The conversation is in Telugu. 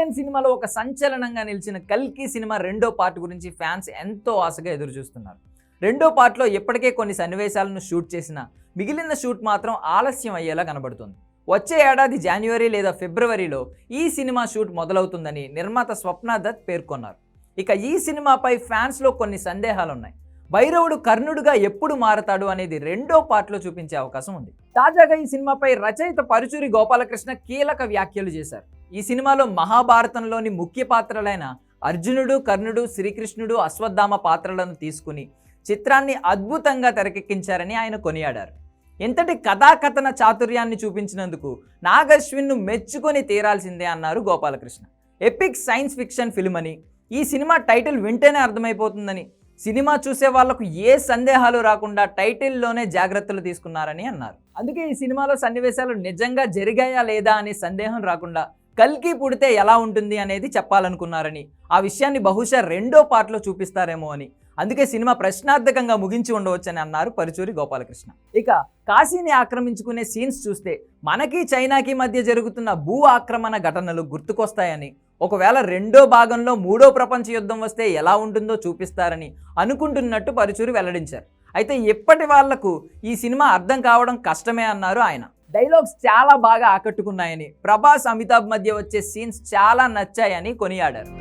ఇండియన్ సినిమాలో ఒక సంచలనంగా నిలిచిన కల్కి సినిమా రెండో పార్ట్ గురించి ఫ్యాన్స్ ఎంతో ఆశగా ఎదురు చూస్తున్నారు. రెండో పార్ట్లో ఇప్పటికే కొన్ని సన్నివేశాలను షూట్ చేసిన మిగిలిన షూట్ మాత్రం ఆలస్యం అయ్యేలా కనబడుతుంది. వచ్చే ఏడాది జనవరి లేదా ఫిబ్రవరిలో ఈ సినిమా షూట్ మొదలవుతుందని నిర్మాత స్వప్న దత్ పేర్కొన్నారు. ఇక ఈ సినిమాపై ఫ్యాన్స్లో కొన్ని సందేహాలు ఉన్నాయి భైరవుడు కర్ణుడుగా ఎప్పుడు మారతాడు అనేది రెండో పార్ట్లో చూపించే అవకాశం ఉంది. తాజాగా ఈ సినిమాపై రచయిత పరుచూరి గోపాలకృష్ణ కీలక వ్యాఖ్యలు చేశారు. ఈ సినిమాలో మహాభారతంలోని ముఖ్య పాత్రలైన అర్జునుడు కర్ణుడు శ్రీకృష్ణుడు అశ్వత్థామ పాత్రలను తీసుకుని చిత్రాన్ని అద్భుతంగా తెరకెక్కించారని ఆయన కొనియాడారు. ఎంతటి కథాకథన చాతుర్యాన్ని చూపించినందుకు నాగశ్విన్ను మెచ్చుకొని తీరాల్సిందే అన్నారు Gopalakrishna. Epic science fiction film అని. ఈ సినిమా టైటిల్ వింటేనే అర్థమైపోతుందని. సినిమా చూసే వాళ్ళకు ఏ సందేహాలు రాకుండా టైటిల్లోనే జాగ్రత్తలు తీసుకున్నారని అన్నారు. అందుకే ఈ సినిమాలో సన్నివేశాలు నిజంగా జరిగాయా లేదా అనే సందేహం రాకుండా కల్కి పుడితే ఎలా ఉంటుంది అనేది చెప్పాలనుకున్నారని. ఆ విషయాన్ని బహుశా రెండో పార్ట్లో చూపిస్తారేమో అని. అందుకే సినిమా ప్రశ్నార్థకంగా ముగించి ఉండవచ్చని అన్నారు పరుచూరి గోపాలకృష్ణ. ఇక కాశీని ఆక్రమించుకునే సీన్స్ చూస్తే మనకి చైనాకి మధ్య జరుగుతున్న భూ ఆక్రమణ ఘటనలు గుర్తుకొస్తాయని. ఒకవేళ రెండో భాగంలో మూడో ప్రపంచ యుద్ధం వస్తే ఎలా ఉంటుందో చూపిస్తారని అనుకుంటున్నట్టు పరుచూరి వెల్లడించారు. అయితే ఇప్పటి వాళ్ళకు ఈ సినిమా అర్థం కావడం కష్టమే అన్నారు ఆయన. డైలాగ్స్ చాలా బాగా ఆకట్టుకున్నాయని. ప్రభాస్ అమితాబ్ మధ్య వచ్చే సీన్స్ చాలా నచ్చాయని కొనియాడారు.